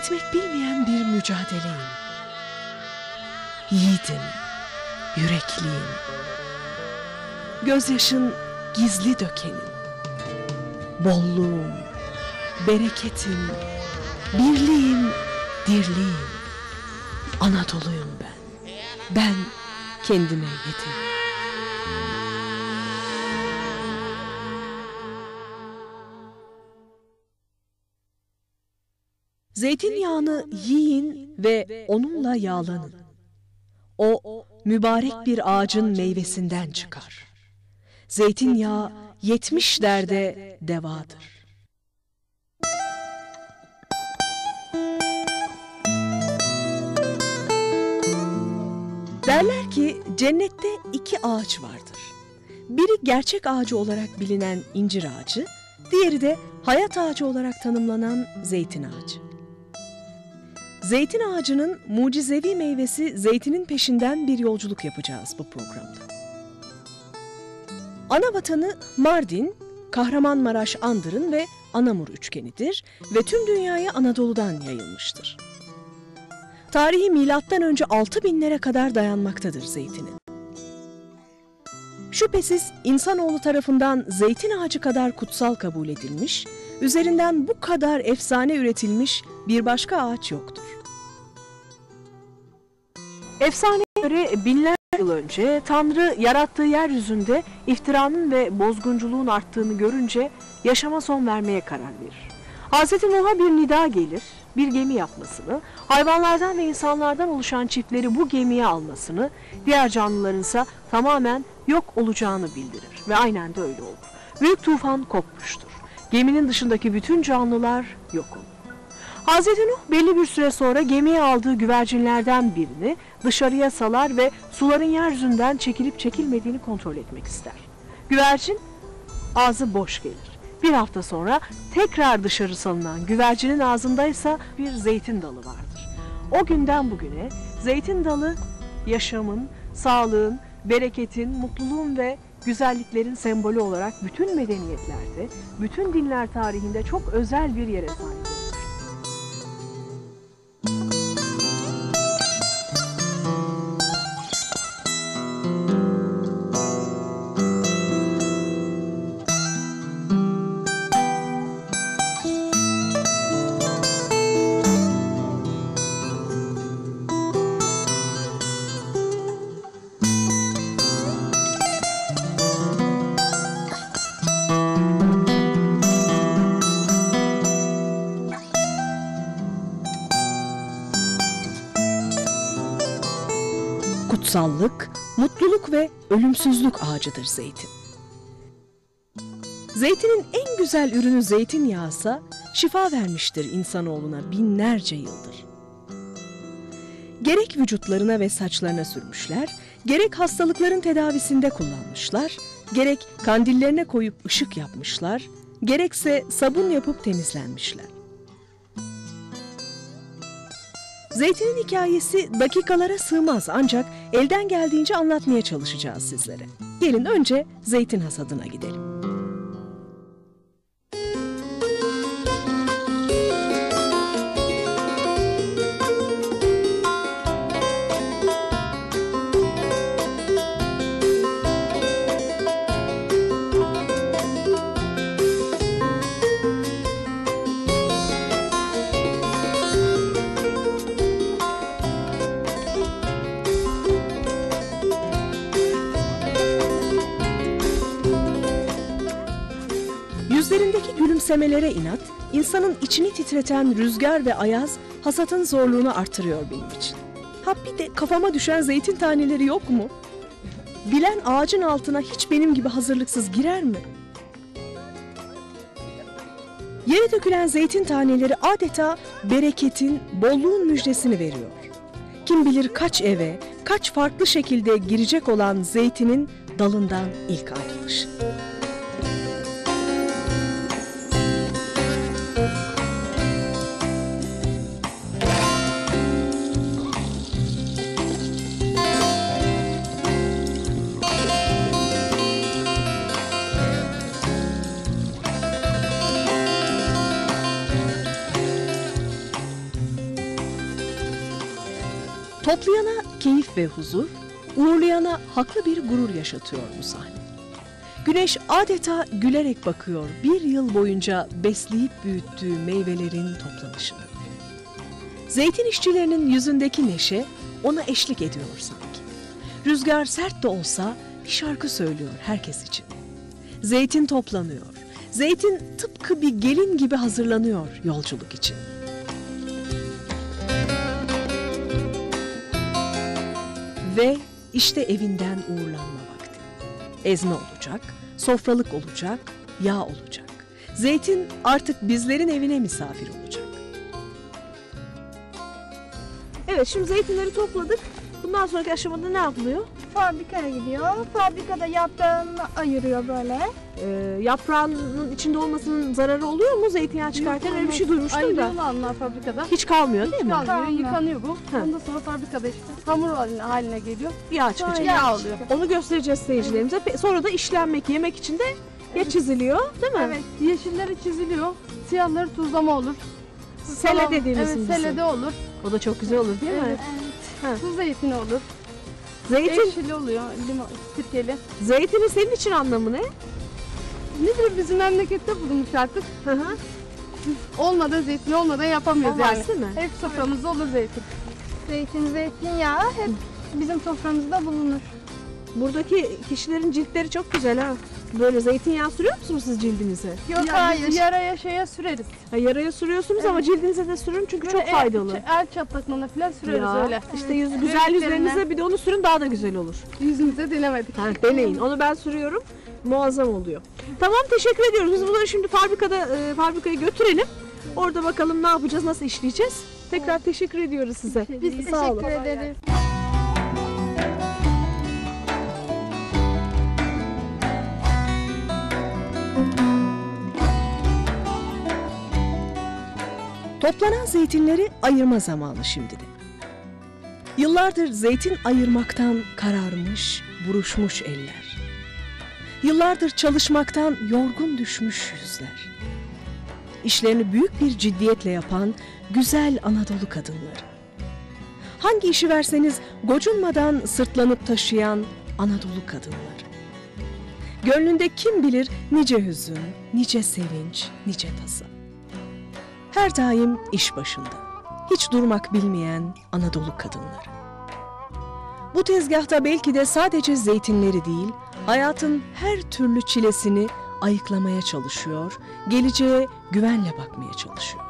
Bitmek bilmeyen bir mücadeleyim. Yiğidim, yürekliyim. Gözyaşın gizli dökenim. Bolluğum, bereketim, birliğim, dirliğim. Anadolu'yum ben. Ben kendime yeterim. Zeytinyağını yiyin ve onunla yağlanın. O mübarek bir ağacın meyvesinden çıkar. Zeytinyağı yetmiş derde devadır. Derler ki cennette iki ağaç vardır. Biri gerçek ağacı olarak bilinen incir ağacı, diğeri de hayat ağacı olarak tanımlanan zeytin ağacı. Zeytin ağacının mucizevi meyvesi zeytinin peşinden bir yolculuk yapacağız bu programda. Ana vatanı Mardin, Kahramanmaraş Andırın ve Anamur üçgenidir ve tüm dünyaya Anadolu'dan yayılmıştır. Tarihi milattan önce 6000'lere kadar dayanmaktadır zeytinin. Şüphesiz insanoğlu tarafından zeytin ağacı kadar kutsal kabul edilmiş, üzerinden bu kadar efsane üretilmiş bir başka ağaç yoktur. Efsaneye göre binler yıl önce Tanrı yarattığı yeryüzünde iftiranın ve bozgunculuğun arttığını görünce yaşama son vermeye karar verir. Hz. Nuh'a bir nida gelir, bir gemi yapmasını, hayvanlardan ve insanlardan oluşan çiftleri bu gemiye almasını, diğer canlıların ise tamamen yok olacağını bildirir ve aynen de öyle olur. Büyük tufan kopmuştur. Geminin dışındaki bütün canlılar yok olur. Hz. Nuh belli bir süre sonra gemiye aldığı güvercinlerden birini dışarıya salar ve suların yeryüzünden çekilip çekilmediğini kontrol etmek ister. Güvercin ağzı boş gelir. Bir hafta sonra tekrar dışarı salınan güvercinin ağzındaysa bir zeytin dalı vardır. O günden bugüne zeytin dalı yaşamın, sağlığın, bereketin, mutluluğun ve güzelliklerin sembolü olarak bütün medeniyetlerde, bütün dinler tarihinde çok özel bir yere sahip ve ölümsüzlük ağacıdır zeytin. Zeytinin en güzel ürünü zeytinyağısa şifa vermiştir insanoğluna binlerce yıldır. Gerek vücutlarına ve saçlarına sürmüşler, gerek hastalıkların tedavisinde kullanmışlar, gerek kandillerine koyup ışık yapmışlar, gerekse sabun yapıp temizlenmişler. Zeytinin hikayesi dakikalara sığmaz ancak elden geldiğince anlatmaya çalışacağız sizlere. Gelin önce zeytin hasadına gidelim. Gülümsemelere inat, insanın içini titreten rüzgar ve ayaz hasatın zorluğunu artırıyor benim için. Ha bir de kafama düşen zeytin taneleri yok mu? Bilen ağacın altına hiç benim gibi hazırlıksız girer mi? Yere dökülen zeytin taneleri adeta bereketin, bolluğun müjdesini veriyor. Kim bilir kaç eve, kaç farklı şekilde girecek olan zeytinin dalından ilk ayrılışı. Toplayana keyif ve huzur, uğurlayana haklı bir gurur yaşatıyor bu sahne. Güneş adeta gülerek bakıyor bir yıl boyunca besleyip büyüttüğü meyvelerin toplanışına. Zeytin işçilerinin yüzündeki neşe ona eşlik ediyor sanki. Rüzgar sert de olsa bir şarkı söylüyor herkes için. Zeytin toplanıyor. Zeytin tıpkı bir gelin gibi hazırlanıyor yolculuk için. Ve işte evinden uğurlanma vakti. Ezme olacak, sofralık olacak, yağ olacak. Zeytin artık bizlerin evine misafir olacak. Evet şimdi zeytinleri topladık. Bundan sonraki aşamada ne yapılıyor? Fabrikaya gidiyor. Fabrikada yaprağını ayırıyor böyle. Ee, yaprağının içinde olmasının zararı oluyor mu zeytinyağı çıkarken? Öyle bir şey duymuştum da. Ayırıyorlar onlar fabrikada. Hiç kalmıyor değil mi? Kalmıyor, Kalmıyor. yıkanıyor bu. Ha. Ondan sonra fabrikada işte hamur haline, haline geliyor. Yağ çıkacak. Yağ oluyor. Onu göstereceğiz seyircilerimize. Pe- Sonra da işlenmek, yemek için de ya çiziliyor değil mi? Evet, yeşilleri çiziliyor. Siyahları tuzlama olur. Sele Salam- dediğimiz Evet, bizim. selede olur. O da çok güzel olur değil mi? Evet. Ha. Tuz zeytini olur. Zeytin, Ekşili oluyor, limon, sirkeli. zeytinin senin için anlamı ne? Nedir bizim memlekette bulunmuş artık. Hı hı. Olmadan zeytin olmadan yapamıyoruz Olmaz yani. değil mi? Hep soframızda olur zeytin. Zeytin, zeytinyağı hep bizim soframızda bulunur. Buradaki kişilerin ciltleri çok güzel ha. Böyle zeytinyağı sürüyor musunuz siz cildinize? Yok Ya, hayır. yaraya şeye süreriz. Ha, yaraya sürüyorsunuz ama cildinize de sürün çünkü çok Böyle el- faydalı. El, çatlaklarına falan süreriz Ya, öyle. İşte yüz, güzel yüzlerinize bir de onu sürün daha da güzel olur. Yüzümüze denemedik. Ha, deneyin. Onu ben sürüyorum. Muazzam oluyor. Tamam teşekkür ediyoruz. Biz bunları şimdi fabrikada e, fabrikaya götürelim. Orada bakalım ne yapacağız, nasıl işleyeceğiz. Tekrar teşekkür ediyoruz size. Biz Sağ olun. teşekkür ederiz. Toplanan zeytinleri ayırma zamanı şimdi de. Yıllardır zeytin ayırmaktan kararmış, buruşmuş eller. Yıllardır çalışmaktan yorgun düşmüş yüzler. İşlerini büyük bir ciddiyetle yapan güzel Anadolu kadınları. Hangi işi verseniz gocunmadan sırtlanıp taşıyan Anadolu kadınları. Gönlünde kim bilir nice hüzün, nice sevinç, nice tasa. Her daim iş başında. Hiç durmak bilmeyen Anadolu kadınları. Bu tezgahta belki de sadece zeytinleri değil, hayatın her türlü çilesini ayıklamaya çalışıyor, geleceğe güvenle bakmaya çalışıyor.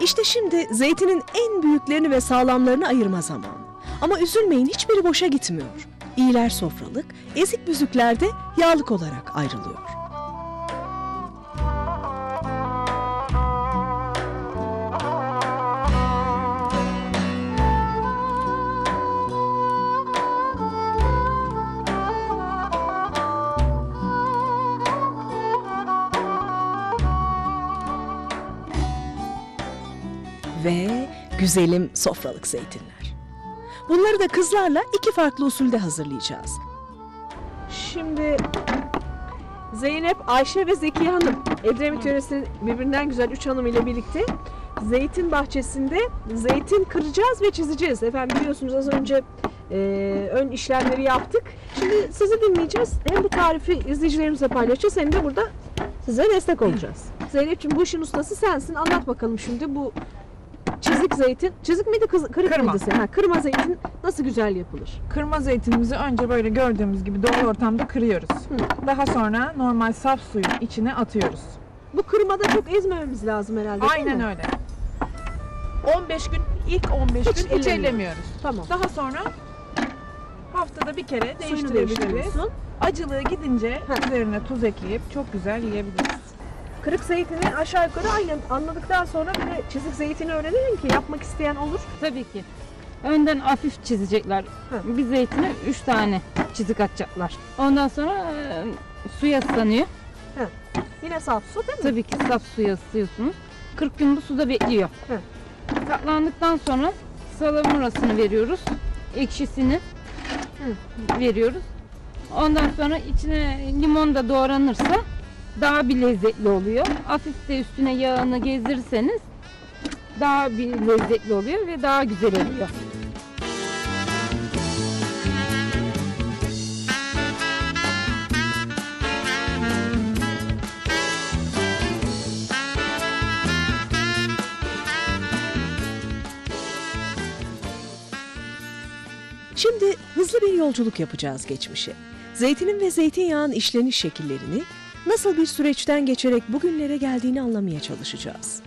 İşte şimdi zeytinin en büyüklerini ve sağlamlarını ayırma zamanı. Ama üzülmeyin hiçbiri boşa gitmiyor. İyiler sofralık, ezik büzükler de yağlık olarak ayrılıyor. ve güzelim sofralık zeytinler. Bunları da kızlarla iki farklı usulde hazırlayacağız. Şimdi Zeynep, Ayşe ve Zekiye Hanım Edremit yöresinin birbirinden güzel üç hanım ile birlikte zeytin bahçesinde zeytin kıracağız ve çizeceğiz. Efendim biliyorsunuz az önce e, ön işlemleri yaptık. Şimdi sizi dinleyeceğiz. Hem bu tarifi izleyicilerimizle paylaşacağız hem de burada size destek olacağız. Zeynep'ciğim bu işin ustası sensin. Anlat bakalım şimdi bu çizik zeytin. Çizik miydi kız, kırık Kırma. mıydı? Ha, kırma zeytin nasıl güzel yapılır? Kırma zeytinimizi önce böyle gördüğümüz gibi dolu ortamda kırıyoruz. Daha sonra normal saf suyun içine atıyoruz. Bu kırmada çok ezmememiz lazım herhalde değil Aynen mi? öyle. 15 gün, ilk 15 Hiç gün hiç ellemiyoruz. ellemiyoruz. Tamam. Daha sonra haftada bir kere Suyunu değiştirebiliriz. değiştiriyorsun. Acılığı gidince Ha. üzerine tuz ekleyip çok güzel yiyebiliriz. Kırık zeytini aşağı yukarı aynen anladıktan sonra bir de çizik zeytini öğrenelim ki yapmak isteyen olur. Tabii ki. Önden hafif çizecekler. Hı. Bir zeytine 3 tane çizik atacaklar. Ondan sonra e, suya ıslanıyor. Yine saf su değil mi? Tabii ki saf suya ıslıyorsunuz. 40 gün bu suda bekliyor. Hı. Katlandıktan sonra salamurasını veriyoruz. Ekşisini veriyoruz. Ondan sonra içine limon da doğranırsa daha bir lezzetli oluyor. Hafif de üstüne yağını gezdirirseniz daha bir lezzetli oluyor ve daha güzel oluyor. Şimdi hızlı bir yolculuk yapacağız geçmişe. Zeytinin ve zeytinyağın işleniş şekillerini, nasıl bir süreçten geçerek bugünlere geldiğini anlamaya çalışacağız.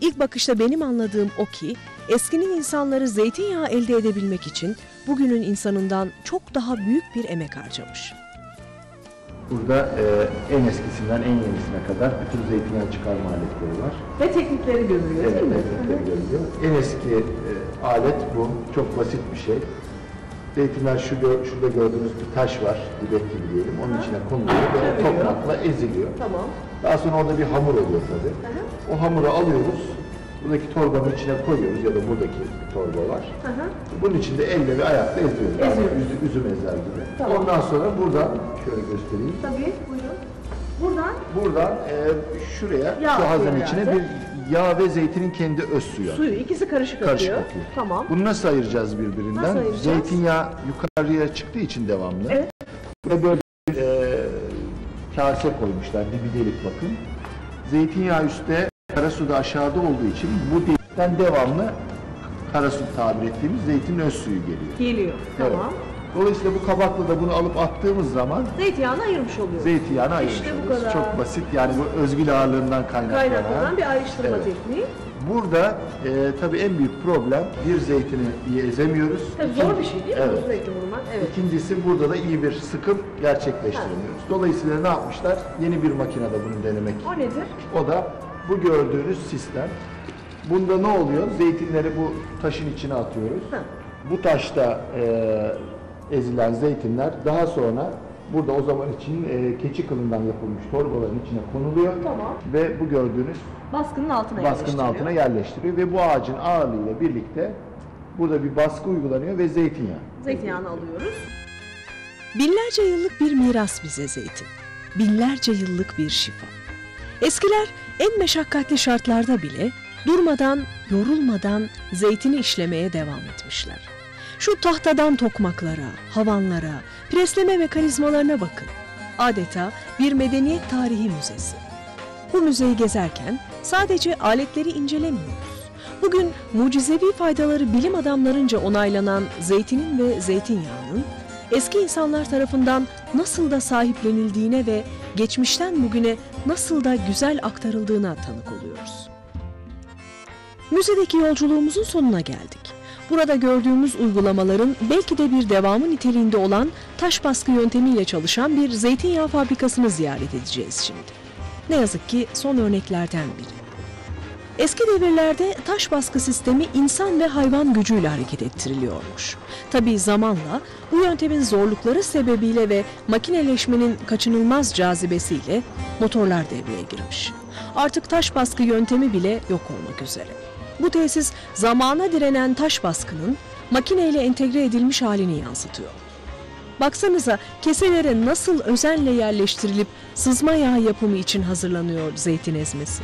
İlk bakışta benim anladığım o ki, eskinin insanları zeytinyağı elde edebilmek için bugünün insanından çok daha büyük bir emek harcamış. Burada e, en eskisinden en yenisine kadar bütün zeytinyağı çıkarma aletleri var. Ve teknikleri görülüyor Evet, değil mi? teknikleri görülüyor. En eski e, alet bu. Çok basit bir şey. Zeytinler şu gö- şurada gördüğünüz bir taş var, dibek gibi diyelim. Onun içine konuluyor ve toprakla eziliyor. Tamam. Daha sonra orada bir hamur oluyor tabii. O hamuru alıyoruz. Buradaki torbanın içine koyuyoruz ya da buradaki torba var. Bunun içinde elle ve ayakla eziyoruz. Yani Eziyoruz. üzü- üzüm ezer gibi. Tamam. Ondan sonra buradan şöyle göstereyim. Tabii buyurun. Buradan Buradan e, şuraya Yağ şu hazanın içine herhalde. bir yağ ve zeytinin kendi öz suyu. suyu ikisi karışık, Karışık akıyor. akıyor. Tamam. Bunu nasıl ayıracağız birbirinden? Nasıl ayıracağız? Zeytinyağı yukarıya çıktığı için devamlı. Evet. Ve böyle bir e, kase koymuşlar, dibi delik bakın. Zeytinyağı üstte, kara su da aşağıda olduğu için bu delikten devamlı kara su tabir ettiğimiz zeytin öz suyu geliyor. Geliyor. Evet. Dolayısıyla bu kabakla da bunu alıp attığımız zaman Zeytinyağını ayırmış oluyoruz. zeytinyağını ayırmış İşte bu oluyoruz. kadar. Çok basit yani bu özgül ağırlığından kaynaklanan. Kaynaklanan bir ayrıştırma Evet. tekniği. Burada e, tabii en büyük problem bir zeytini iyi ezemiyoruz. Tabii zor bir şey değil mi? Evet. Zeytin vurmak. Evet. İkincisi burada da iyi bir sıkım gerçekleştiremiyoruz. Dolayısıyla ne yapmışlar? Yeni bir makinede bunu denemek. O nedir? O da bu gördüğünüz sistem. Bunda ne oluyor? Zeytinleri bu taşın içine atıyoruz. Hı. Bu taşta e, ezilen zeytinler daha sonra burada o zaman için e, keçi kılından yapılmış torbaların içine konuluyor. Tamam. Ve bu gördüğünüz Baskının altına baskının yerleştiriyor. altına yerleştiriyor ve bu ağacın ağırlığıyla birlikte burada bir baskı uygulanıyor ve zeytinyağı. Zeytinyağını alıyoruz. Binlerce yıllık bir miras bize zeytin. Binlerce yıllık bir şifa. Eskiler en meşakkatli şartlarda bile durmadan, yorulmadan zeytini işlemeye devam etmişler. Şu tahtadan tokmaklara, havanlara, presleme mekanizmalarına bakın. Adeta bir medeniyet tarihi müzesi. Bu müzeyi gezerken sadece aletleri incelemiyoruz. Bugün mucizevi faydaları bilim adamlarınca onaylanan zeytinin ve zeytinyağının eski insanlar tarafından nasıl da sahiplenildiğine ve geçmişten bugüne nasıl da güzel aktarıldığına tanık oluyoruz. Müzedeki yolculuğumuzun sonuna geldik. Burada gördüğümüz uygulamaların belki de bir devamı niteliğinde olan taş baskı yöntemiyle çalışan bir zeytinyağı fabrikasını ziyaret edeceğiz şimdi. Ne yazık ki son örneklerden biri. Eski devirlerde taş baskı sistemi insan ve hayvan gücüyle hareket ettiriliyormuş. Tabii zamanla bu yöntemin zorlukları sebebiyle ve makineleşmenin kaçınılmaz cazibesiyle motorlar devreye girmiş. Artık taş baskı yöntemi bile yok olmak üzere. Bu tesis zamana direnen taş baskının makineyle entegre edilmiş halini yansıtıyor. Baksanıza keselere nasıl özenle yerleştirilip sızma yağı yapımı için hazırlanıyor zeytin ezmesi.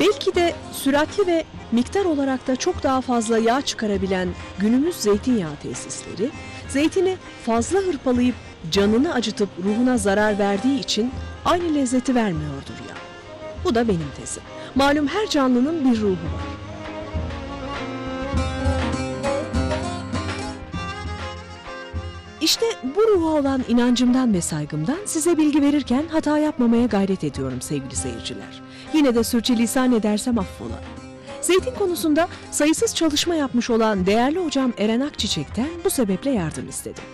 Belki de süratli ve miktar olarak da çok daha fazla yağ çıkarabilen günümüz zeytinyağı tesisleri, zeytini fazla hırpalayıp canını acıtıp ruhuna zarar verdiği için aynı lezzeti vermiyordur ya. Bu da benim tezim. Malum her canlının bir ruhu var. İşte bu ruha olan inancımdan ve saygımdan size bilgi verirken hata yapmamaya gayret ediyorum sevgili seyirciler. Yine de sürçülisan edersem affola. Zeytin konusunda sayısız çalışma yapmış olan değerli hocam Eren Akçiçek'ten bu sebeple yardım istedim.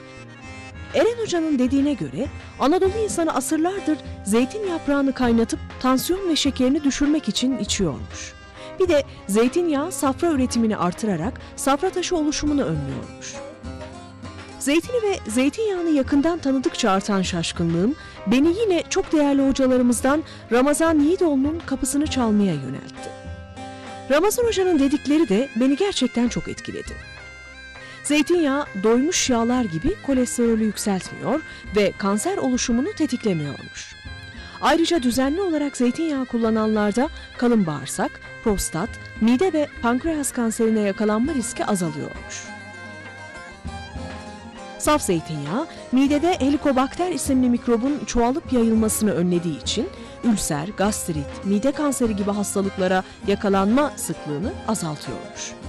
Eren Hoca'nın dediğine göre Anadolu insanı asırlardır zeytin yaprağını kaynatıp tansiyon ve şekerini düşürmek için içiyormuş. Bir de zeytinyağı safra üretimini artırarak safra taşı oluşumunu önlüyormuş. Zeytini ve zeytinyağını yakından tanıdıkça artan şaşkınlığım beni yine çok değerli hocalarımızdan Ramazan Yiğidoğlu'nun kapısını çalmaya yöneltti. Ramazan Hoca'nın dedikleri de beni gerçekten çok etkiledi. Zeytinyağı doymuş yağlar gibi kolesterolü yükseltmiyor ve kanser oluşumunu tetiklemiyormuş. Ayrıca düzenli olarak zeytinyağı kullananlarda kalın bağırsak, prostat, mide ve pankreas kanserine yakalanma riski azalıyormuş. Saf zeytinyağı, midede helikobakter isimli mikrobun çoğalıp yayılmasını önlediği için ülser, gastrit, mide kanseri gibi hastalıklara yakalanma sıklığını azaltıyormuş.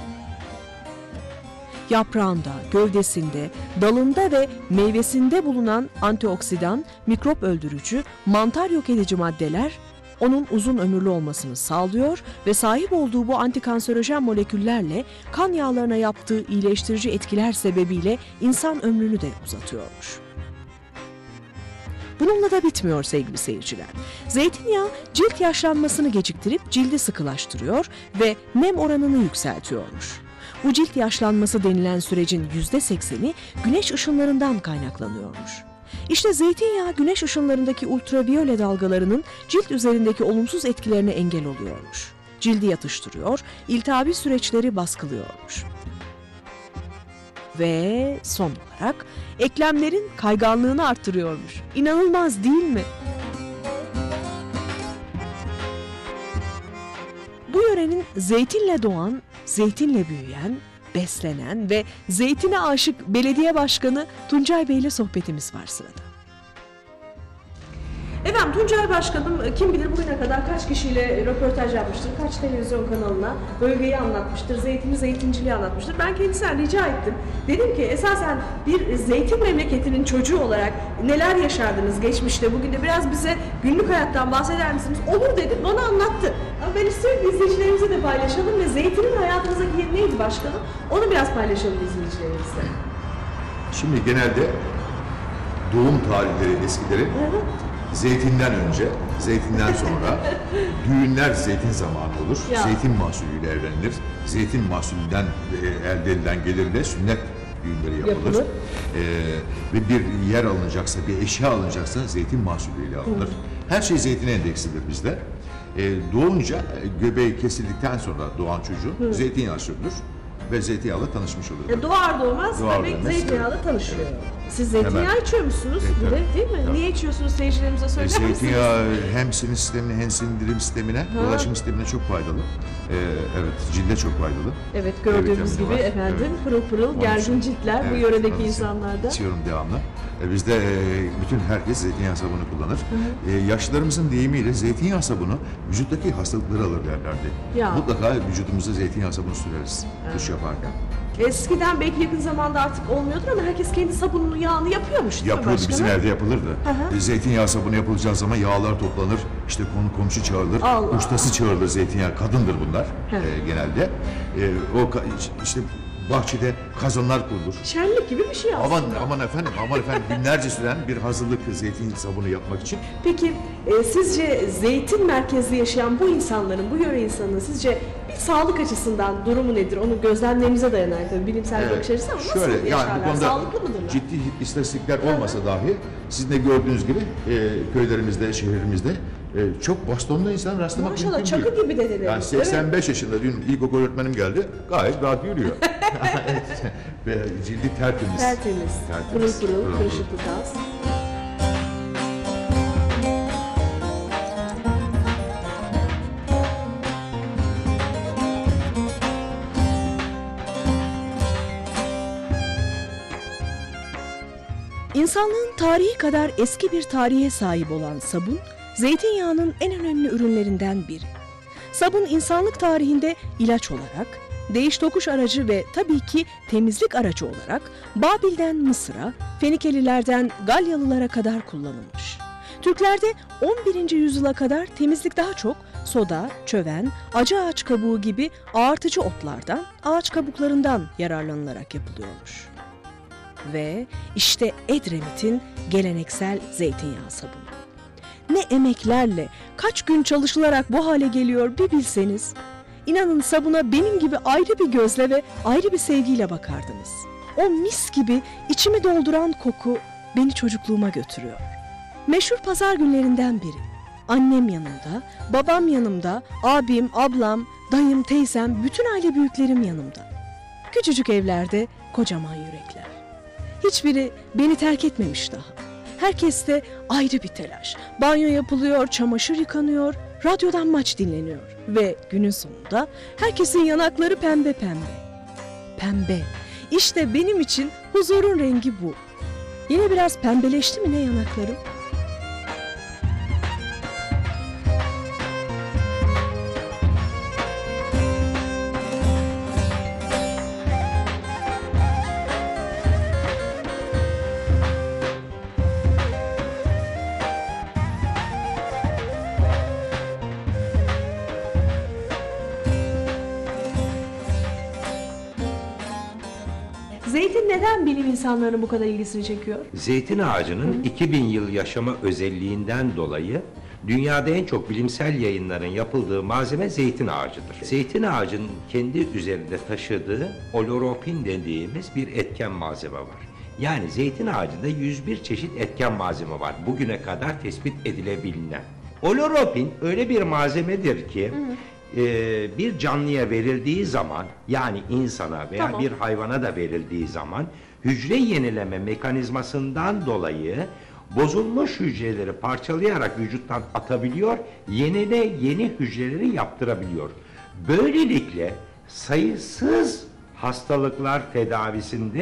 Yaprağında, gövdesinde, dalında ve meyvesinde bulunan antioksidan, mikrop öldürücü, mantar yok edici maddeler onun uzun ömürlü olmasını sağlıyor ve sahip olduğu bu antikanserojen moleküllerle kan yağlarına yaptığı iyileştirici etkiler sebebiyle insan ömrünü de uzatıyormuş. Bununla da bitmiyor sevgili seyirciler. Zeytinyağı cilt yaşlanmasını geciktirip cildi sıkılaştırıyor ve nem oranını yükseltiyormuş. Bu cilt yaşlanması denilen sürecin %80'i güneş ışınlarından kaynaklanıyormuş. İşte zeytinyağı güneş ışınlarındaki ultraviyole dalgalarının cilt üzerindeki olumsuz etkilerine engel oluyormuş. Cildi yatıştırıyor, iltihabi süreçleri baskılıyormuş. Ve son olarak eklemlerin kayganlığını arttırıyormuş. İnanılmaz değil mi? Bu yörenin zeytinle doğan, zeytinle büyüyen, beslenen ve zeytine aşık belediye başkanı Tuncay Bey ile sohbetimiz var sırada. Efendim Tuncay Başkanım kim bilir bugüne kadar kaç kişiyle röportaj yapmıştır, kaç televizyon kanalına bölgeyi anlatmıştır, zeytini, zeytinciliği anlatmıştır. Ben kendisinden rica ettim. Dedim ki esasen bir zeytin memleketinin çocuğu olarak neler yaşardınız geçmişte, bugün de biraz bize günlük hayattan bahseder misiniz? Olur dedim, bana anlattı. Ama ben istiyorum ki izleyicilerimize de paylaşalım ve zeytinin hayatımızdaki yeri neydi başkanım? Onu biraz paylaşalım izleyicilerimizle. Şimdi genelde doğum tarihleri eskilerin zeytinden önce, zeytinden sonra düğünler zeytin zamanı olur. Ya. Zeytin mahsulüyle evlenilir. Zeytin mahsulünden e, elde edilen gelirle sünnet düğünleri yapılır. Yapılır. E, ve bir yer alınacaksa, bir eşya alınacaksa zeytin mahsulüyle alınır. Her şey zeytin endeksidir bizde. E, doğunca e, göbeği kesildikten sonra doğan çocuğun zeytinyağı sürülür ve zeytinyağıyla tanışmış olur. E, doğar doğmaz Doğar bebek doğmaz, zeytinyağıyla evet. tanışıyor. Evet. Siz zeytinyağı Hemen. içiyor musunuz? Evet, bir de, değil mi? Tabii. Niye içiyorsunuz seyircilerimize E, söyler misiniz? Zeytinyağı hem sinir sistemine hem sindirim sistemine, dolaşım sistemine çok faydalı. E, evet, cilde çok faydalı. Evet gördüğümüz vitamini gibi var. efendim Evet. pırıl pırıl Onun gergin için- ciltler bu Evet, yöredeki onun için insanlarda. İçiyorum devamlı. E, bizde e, bütün herkes zeytinyağı sabunu kullanır. E, yaşlılarımızın deyimiyle zeytinyağı sabunu vücuttaki hastalıkları alır derlerdi. Ya. Mutlaka vücudumuza zeytinyağı sabunu süreriz duş yaparken. Eskiden belki yakın zamanda artık olmuyordur ama herkes kendi sabununu yağını yapıyormuş değil mi Yapılırdı, başkanım? bizim evde yapılırdı. E, zeytinyağı sabunu yapılacağı zaman yağlar toplanır, işte konu komşu çağırılır, Allah. ustası çağırılır zeytinyağı, kadındır bunlar Hı. e, genelde. E, o ka- işte bahçede kazanlar kurulur. Şenlik gibi bir şey aslında. Aman aman efendim, aman efendim günlerce süren bir hazırlık zeytin sabunu yapmak için. Peki e, sizce zeytin merkezli yaşayan bu insanların, bu yöre insanının sizce bir sağlık açısından durumu nedir? Onu gözlemlerinize dayanarak tabii bilimsel Evet, bakış açısı ama nasıl şöyle yani yaşarlar? bu konuda Sağlıklı mıdırlar? ciddi istatistikler olmasa dahi sizin de gördüğünüz gibi e, köylerimizde, şehrimizde e, çok bastonlu insan rastlamak Maşallah mümkün çakı değil. gibi dedelerimiz. Yani 85 yaşında dün ilkokul öğretmenim geldi. Gayet rahat yürüyor. Cildi tertemiz. Tertemiz, Tertemiz, pırıl, pırıl kırışıklı tas. İnsanlığın tarihi kadar eski bir tarihe sahip olan sabun, zeytinyağının en önemli ürünlerinden biri. Sabun insanlık tarihinde ilaç olarak, değiş tokuş aracı ve tabii ki temizlik aracı olarak Babil'den Mısır'a, Fenikelilerden Galyalılara kadar kullanılmış. Türklerde 11. yüzyıla kadar temizlik daha çok soda, çöven, acı ağaç kabuğu gibi ağartıcı otlardan, ağaç kabuklarından yararlanılarak yapılıyormuş. Ve işte Edremit'in geleneksel zeytinyağı sabunu. Ne emeklerle, kaç gün çalışılarak bu hale geliyor bir bilseniz. İnanın sabuna benim gibi ayrı bir gözle ve ayrı bir sevgiyle bakardınız. O mis gibi içimi dolduran koku beni çocukluğuma götürüyor. Meşhur pazar günlerinden biri. Annem yanımda, babam yanımda, abim, ablam, dayım, teyzem, bütün aile büyüklerim yanımda. Küçücük evlerde kocaman yürekler. Hiçbiri beni terk etmemiş daha. Herkeste ayrı bir telaş. Banyo yapılıyor, çamaşır yıkanıyor, radyodan maç dinleniyor. Ve günün sonunda herkesin yanakları pembe pembe. Pembe. İşte benim için huzurun rengi bu. Yine biraz pembeleşti mi ne yanaklarım? İnsanlarının bu kadar ilgisini çekiyor? Zeytin ağacının 2000 yıl yaşama özelliğinden dolayı dünyada en çok bilimsel yayınların yapıldığı malzeme zeytin ağacıdır. Zeytin ağacının kendi üzerinde taşıdığı oloropin dediğimiz bir etken malzeme var. Yani zeytin ağacında 101 çeşit etken malzeme var. Bugüne kadar tespit edilebilinen. Oloropin öyle bir malzemedir ki e, bir canlıya verildiği zaman yani insana veya Tamam. bir hayvana da verildiği zaman hücre yenileme mekanizmasından dolayı bozulmuş hücreleri parçalayarak vücuttan atabiliyor, yenile yeni hücreleri yaptırabiliyor. Böylelikle sayısız hastalıklar tedavisinde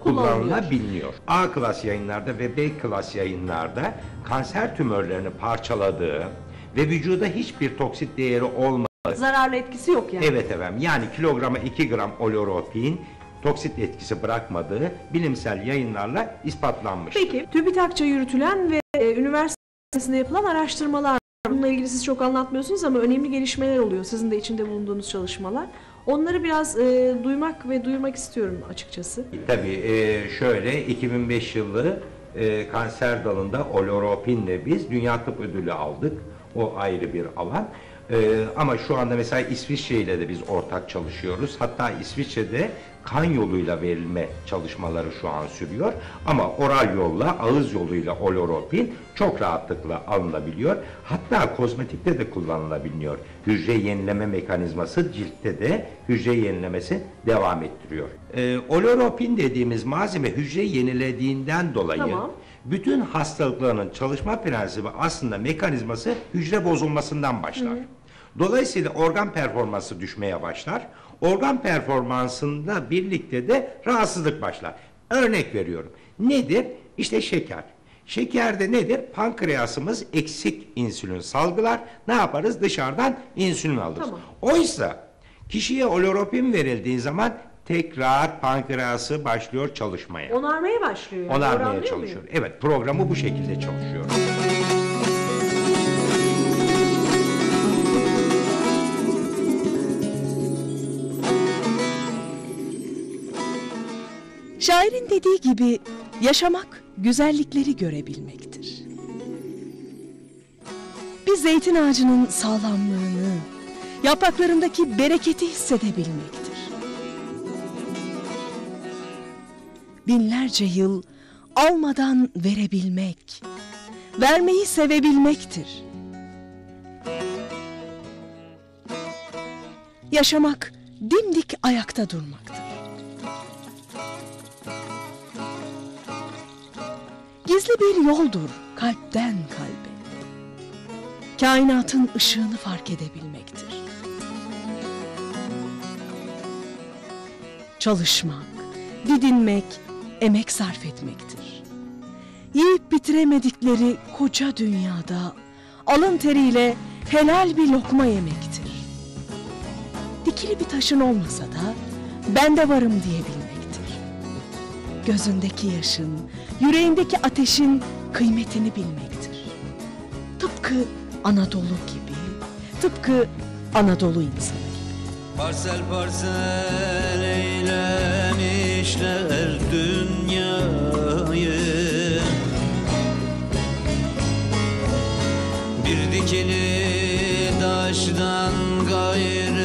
kullanılabiliyor. A klas yayınlarda ve B klas yayınlarda kanser tümörlerini parçaladığı ve vücuda hiçbir toksit değeri olmadığı Zararlı etkisi yok yani. Evet efendim yani kilograma 2 gram oloropin toksit etkisi bırakmadığı bilimsel yayınlarla ispatlanmış. Peki TÜBİTAK'ça yürütülen ve e, üniversitesinde yapılan araştırmalar. Bununla ilgili siz çok anlatmıyorsunuz ama önemli gelişmeler oluyor. Sizin de içinde bulunduğunuz çalışmalar. Onları biraz e, duymak ve duyurmak istiyorum açıkçası. Tabii e, şöyle 2005 yılı e, kanser dalında oloropinle biz Dünya Tıp Ödülü aldık. O ayrı bir alan. E, ama şu anda mesela İsviçre ile de biz ortak çalışıyoruz. Hatta İsviçre'de kan yoluyla verilme çalışmaları şu an sürüyor. Ama oral yolla, ağız yoluyla oloropin çok rahatlıkla alınabiliyor. Hatta kozmetikte de kullanılabiliyor. Hücre yenileme mekanizması ciltte de hücre yenilemesi devam ettiriyor. Ee, oloropin dediğimiz malzeme hücre yenilediğinden dolayı Tamam. bütün hastalıkların çalışma prensibi aslında mekanizması hücre bozulmasından başlar. Dolayısıyla organ performansı düşmeye başlar. Organ performansında birlikte de rahatsızlık başlar. Örnek veriyorum. Nedir? İşte şeker. Şekerde nedir? Pankreasımız eksik insülin salgılar. Ne yaparız? Dışarıdan insülin alırız. Tamam. Oysa kişiye oloropin verildiği zaman tekrar pankreası başlıyor çalışmaya. Onarmaya başlıyor. Onarmaya muyum? çalışıyor. Evet programı bu şekilde çalışıyor. Şairin dediği gibi yaşamak güzellikleri görebilmektir. Bir zeytin ağacının sağlamlığını, yapraklarındaki bereketi hissedebilmektir. Binlerce yıl almadan verebilmek, vermeyi sevebilmektir. Yaşamak dimdik ayakta durmaktır. Gizli bir yoldur kalpten kalbe. Kainatın ışığını fark edebilmektir. Çalışmak, didinmek, emek sarf etmektir. Yiyip bitiremedikleri koca dünyada alın teriyle helal bir lokma yemektir. Dikili bir taşın olmasa da ben de varım diyebilmektir. Gözündeki yaşın, yüreğindeki ateşin kıymetini bilmektir. Tıpkı Anadolu gibi, tıpkı Anadolu insanı gibi. Parsel parsel eylemişler dünyayı Bir dikili taştan gayrı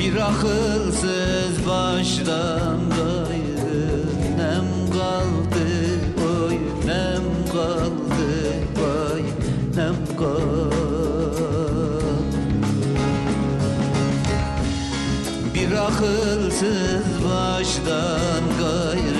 Bir akılsız baştan gayrı nem kaldı kaldı vay nem kaldı. Bir akılsız baştan gayrı nem